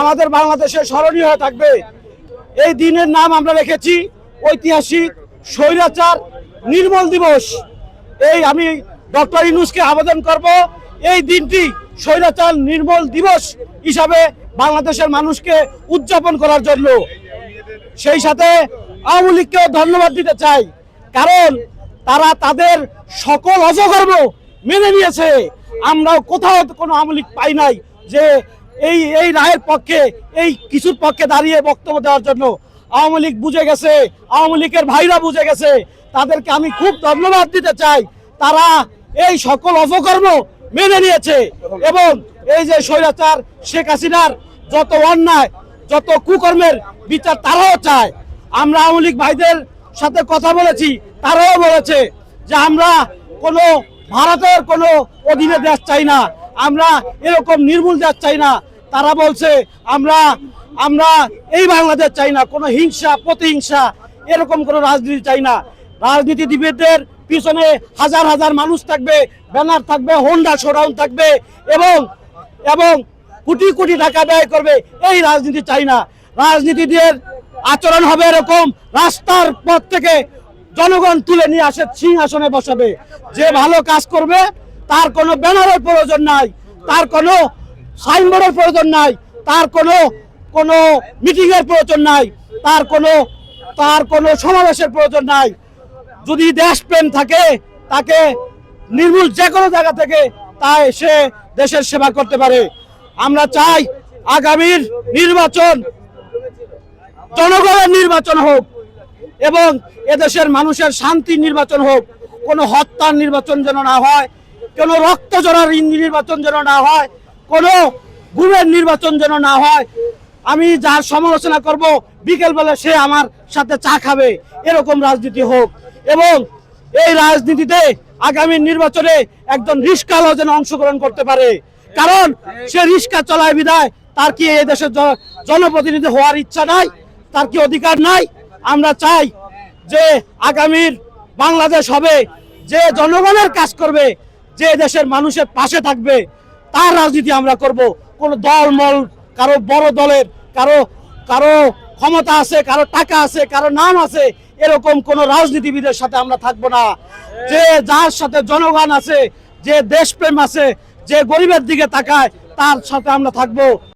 আমাদের বাংলাদেশে স্মরণীয় হয়ে থাকবে। এই দিনের নাম আমরা রেখেছি ঐতিহাসিক স্বৈরাচার নির্মল দিবস। এই আমি ডক্টর ইনুসকে আবেদন করব, এই দিনটি স্বৈরাচার নির্মল দিবস হিসাবে বাংলাদেশের মানুষকে উদযাপন করার জন্য। সেই সাথে আওয়ামী লীগকেও ধন্যবাদ দিতে চাই, কারণ তারা তাদের সকল অজকর্ম মেনে নিয়েছে। আমরাও কোথাও কোনো আওয়ামী লীগ পাই নাই যে এই এই রায়ের পক্ষে, এই কিছুর পক্ষে দাঁড়িয়ে বক্তব্য দেওয়ার জন্য আওয়ামী লীগ বুঝে গেছে, আওয়ামী লীগের ভাইরা বুঝে গেছে। তাদেরকে আমি খুব ধন্যবাদ দিতে চাই। তারা এই সকল অপকর্ম মেনে নিয়েছে এবং এই যে স্বৈরাচার শেখ হাসিনার যত অন্যায়, যত কুকর্মের বিচার তারাও চায়। আমরা আওয়ামী লীগ ভাইদের সাথে কথা বলেছি, তারাও বলেছে যে আমরা কোনো ভারতের কোনো অধীনে দেশ চাই না। আমরা এরকম নির্মূল দেশ চাই না। তারা বলছে, আমরা আমরা এই বাংলাদেশ চাই না, কোনো হিংসা, প্রতিহিংসা, এরকম কোনো রাজনীতি চাই না। রাজনীতিবিদদের পিছনে হাজার হাজার মানুষ থাকবে, ব্যানার থাকবে, হোন্ডা শোডাউন থাকবে এবং এবং কোটি কোটি টাকা ব্যয় করবে, এই রাজনীতি চাই না। রাজনীতিদের আচরণ হবে এরকম, রাস্তার পথ থেকে জনগণ তুলে নিয়ে আসে, সিংহাসনে বসাবে। যে ভালো কাজ করবে, তার কোনো ব্যানারের প্রয়োজন নাই, তার কোনো সাইনবোর্ডের প্রয়োজন নাই, তার কোনো কোনো মিটিং এর প্রয়োজন নাই, তার কোনো তার কোনো সমাবেশের প্রয়োজন নাই। যদি দেশপ্রেম থাকে, তাকে নির্মূল যে কোনো জায়গা থেকে তাই সে দেশের সেবা করতে পারে। আমরা চাই আগামীর নির্বাচন, জনগণের নির্বাচন হোক এবং এদেশের মানুষের শান্তি নির্বাচন হোক। কোনো হত্যার নির্বাচন যেন না হয়, কোনো রক্ত জড়ার নির্বাচন যেন না হয় কোনো গুমের নির্বাচন যেন না হয়, আমি যার সমালোচনা করব, বিকেলবেলা সে আমার সাথে চা খাবে, এরকম রাজনীতি হোক। এবং এই রাজনীতিতে আগামী নির্বাচনে একজন রিস্কালও যেন অংশগ্রহণ করতে পারে। কারণ সে রিস্কা চলায় বিদায়, তার কি এই দেশের জনপ্রতিনিধি হওয়ার ইচ্ছা নাই, তার কি অধিকার নাই? আমরা চাই যে আগামীর বাংলাদেশ হবে, যে জনগণের কাজ করবে, যে দেশের মানুষের পাশে থাকবে। তার রাজনীতি আমরা করব। কোন দলমল কারও বড় দলের, কারও কারও ক্ষমতা আছে, কারও টাকা আছে, কারও নাম আছে, এরকম কোন রাজনীতিবিদের সাথে আমরা থাকব না। যে যার সাথে জনগণ আছে, যে দেশপ্রেম আছে, যে গরিবের দিকে তাকায়, তার সাথে আমরা থাকব।